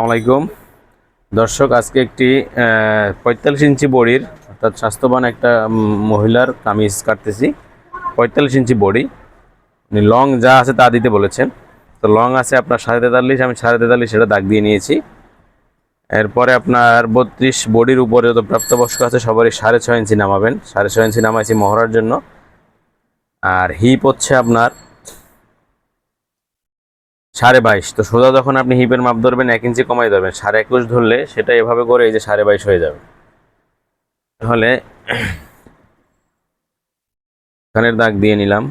আলাইকুম। দর্শক, আজকে একটি পঁয়তাল্লিশ ইঞ্চি বডির, অর্থাৎ স্বাস্থ্যবান একটা মহিলার কামিজ কাটতেছি। পঁয়তাল্লিশ ইঞ্চি বডি। লং যা আছে তা দিতে বলেছেন। তো লং আছে আপনার সাড়ে তেতাল্লিশ, আমি সাড়ে তেতাল্লিশ সেটা দাগ দিয়ে নিয়েছি। এরপরে আপনার বত্রিশ বডির উপরে যত প্রাপ্তবয়স্ক আছে, সবারই সাড়ে ছয় ইঞ্চি নামাবেন। সাড়ে ছয় ইঞ্চি নামাইছি মহড়ার জন্য। আর হিপ হচ্ছে আপনার সাড়ে বাইশ। তো সোজা যখন আপনি হিপের মাপ ধরবেন, এক ইঞ্চি কমাই ধরবেন। সাড়ে একুশ ধরলে সেটা এভাবে করে এই যে সাড়ে বাইশ হয়ে যাবে। তাহলে এখানের দাগ দিয়ে নিলাম।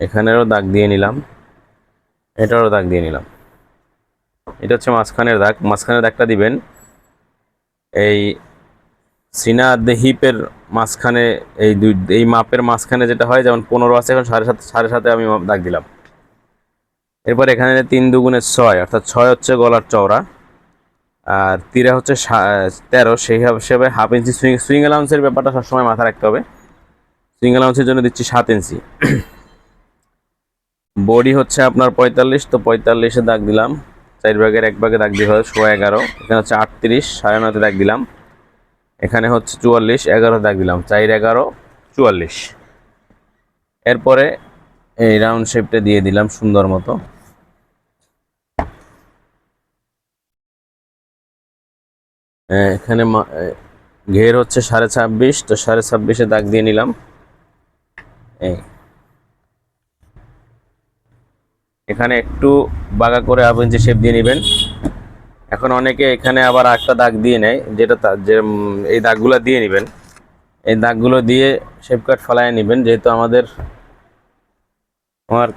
এখানেরও দাগ দিয়ে নিলাম। এটারও দাগ দিয়ে নিলাম। এটা হচ্ছে মাঝখানের দাগ। মাঝখানের দাগটা দিবেন এই সিনা দে হিপের মাঝখানে এই দুই এই মাপের মাঝখানে যেটা হয়, যেমন পনেরো আছে, এখন সাড়ে সাত সাড়ে সাতে আমি দাগ দিলাম। এরপর এখানে তিন দুগুণে ছয়, অর্থাৎ ছয় হচ্ছে গলার চওড়া, আর তিরা হচ্ছে তেরো, সেই হিসাবে হাফ ইঞ্চি সুইং সুইং অ্যালাউন্সের ব্যাপারটা সবসময় মাথায় রাখতে হবে। সুইং অ্যালাউন্সের জন্য দিচ্ছি সাত ইঞ্চি বডি হচ্ছে আপনার পঁয়তাল্লিশ, তো পঁয়তাল্লিশে দাগ দিলাম। চার ভাগের এক ভাগে দাগ দিয়ে হয় সোয়া এগারো। এখানে হচ্ছে আটত্রিশ, সাড়ে নয়তে দাগ দিলাম। এখানে হচ্ছে চুয়াল্লিশ এগারো দাগ দিলাম। চার এগারো, চুয়াল্লিশ। এরপরে এই রাউন্ড শেপটা দিয়ে দিলাম সুন্দর মতো। এখানে ঘের হচ্ছে সাড়ে ছাব্বিশ, তো সাড়ে ছাব্বিশে দাগ দিয়ে নিলাম। এই এখানে একটু বাঁকা করে হাফ ইঞ্চি শেপ দিয়ে নেবেন। এখন অনেকে এখানে আবার একটা দাগ দিয়ে নেয়, যেটা যে এই দাগগুলো দিয়ে নেবেন। এই দাগগুলো দিয়ে শেপ কাট ফলায় নেবেন, যেহেতু আমাদের, আমার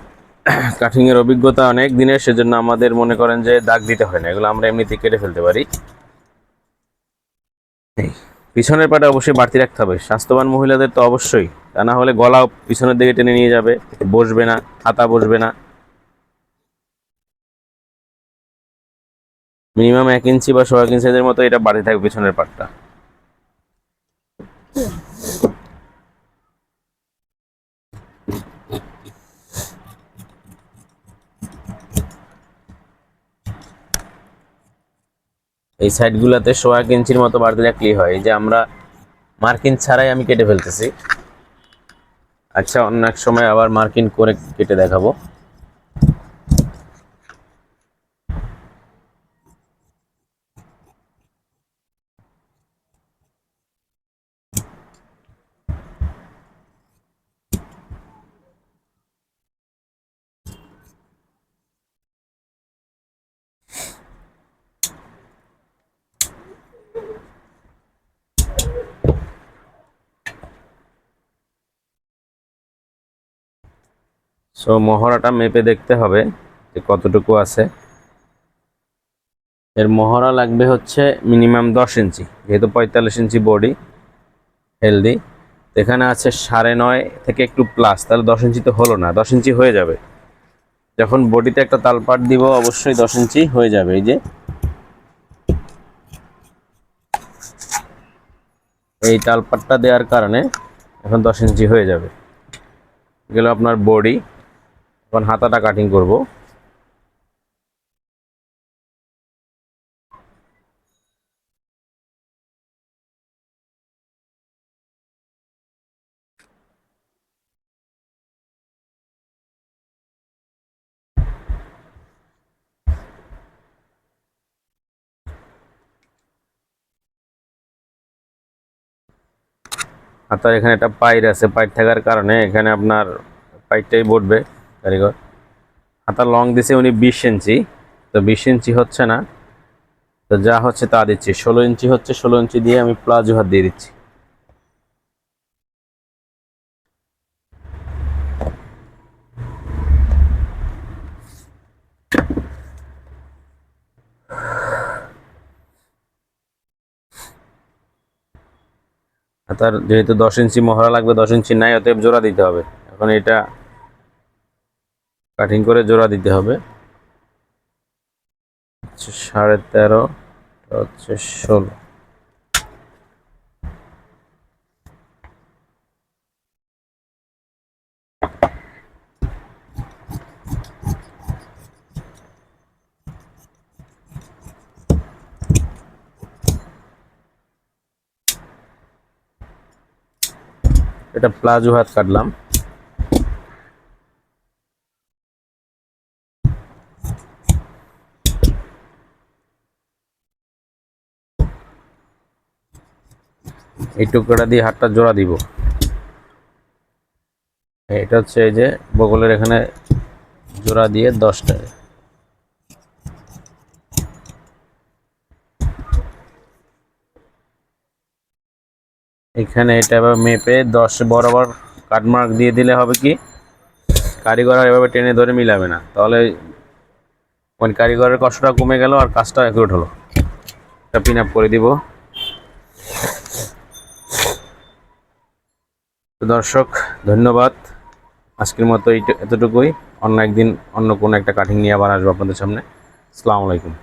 কাটিংয়ের অভিজ্ঞতা অনেক দিনের, সেজন্য আমাদের মনে করেন যে দাগ দিতে হয় না। এগুলো আমরা এমনিতে কেটে ফেলতে পারি। এই, পিছনের পাটা অবশ্যই বাড়তি রাখতে হবে। স্বাস্থ্যবান মহিলাদের তো অবশ্যই। তা না হলে গলা পিছনের দিকে টেনে নিয়ে যাবে। বসবে না হাতা বসবে না। মিনিমাম এক ইঞ্চি বা সোয়া ইঞ্চিদের মতো এটা বাড়তি থাকবে পিছনের পাটটা। এই সাইডগুলোতে সোয়া এক ইঞ্চির মতো বাড়তে রাখলেই হয়। এই যে আমরা মার্কিন ছাড়াই আমি কেটে ফেলতেছি। আচ্ছা অন্য এক সময় আবার মার্কিন করে কেটে দেখাবো। সো মহড়াটা মেপে দেখতে হবে যে কতটুকু আছে। এর মহড়া লাগবে হচ্ছে মিনিমাম দশ ইঞ্চি, যেহেতু পঁয়তাল্লিশ ইঞ্চি বডি, হেলদি। এখানে আছে সাড়ে নয় থেকে একটু প্লাস তাহলে দশ ইঞ্চি তো হলো না, দশ ইঞ্চি হয়ে যাবে। যখন বডিতে একটা তালপাট দিব, অবশ্যই দশ ইঞ্চি হয়ে যাবে, এই যে। এই তালপাটটা দেওয়ার কারণে এখন দশ ইঞ্চি হয়ে যাবে। গেল আপনার বডি। এখন হাতাটা কাটিং করব। হাতার এখানে একটা পাইর আছে। পাইর থাকার কারণে এখানে আপনার পাইরটাই বটবে। কারিগর। হাতার লং দিছে উনি বিশ ইঞ্চি। তো বিশ ইঞ্চি হচ্ছে না। তো যা হচ্ছে তা দিচ্ছি। ষোলো ইঞ্চি হচ্ছে, ষোলো ইঞ্চি দিয়ে আমি প্লাজো হাত দিয়ে দিচ্ছি। তার যেহেতু দশ ইঞ্চি মহড়া লাগবে, দশ ইঞ্চি নাই, অতএব জোড়া দিতে হবে। এখন এটা কাটিং করে জোড়া দিতে হবে। হচ্ছে সাড়ে তেরো হচ্ছে ষোলো। এটা প্লাজো হাত কাটলাম। এই টুকরোটা দিয়ে হাতটা জোড়া দিব। এটা হচ্ছে এই যে বগলের এখানে জোড়া দিয়ে দশটা। এখানে এটা এবার মেপে দশ বরাবর কাটমার্ক দিয়ে দিলে হবে কি, কারিগর আর এভাবে টেনে ধরে মিলাবে না। তাহলে ওই কারিগরের কষ্টটা কমে গেল আর কাজটা অ্যাকুরেট হলো। এটা পিন আপ করে দিব তো দর্শক, ধন্যবাদ। আজকের মতো এইটা, এতটুকুই। অন্য একদিন অন্য কোনো একটা কাটিং নিয়ে আবার আসব আপনাদের সামনে। আসসালামু আলাইকুম।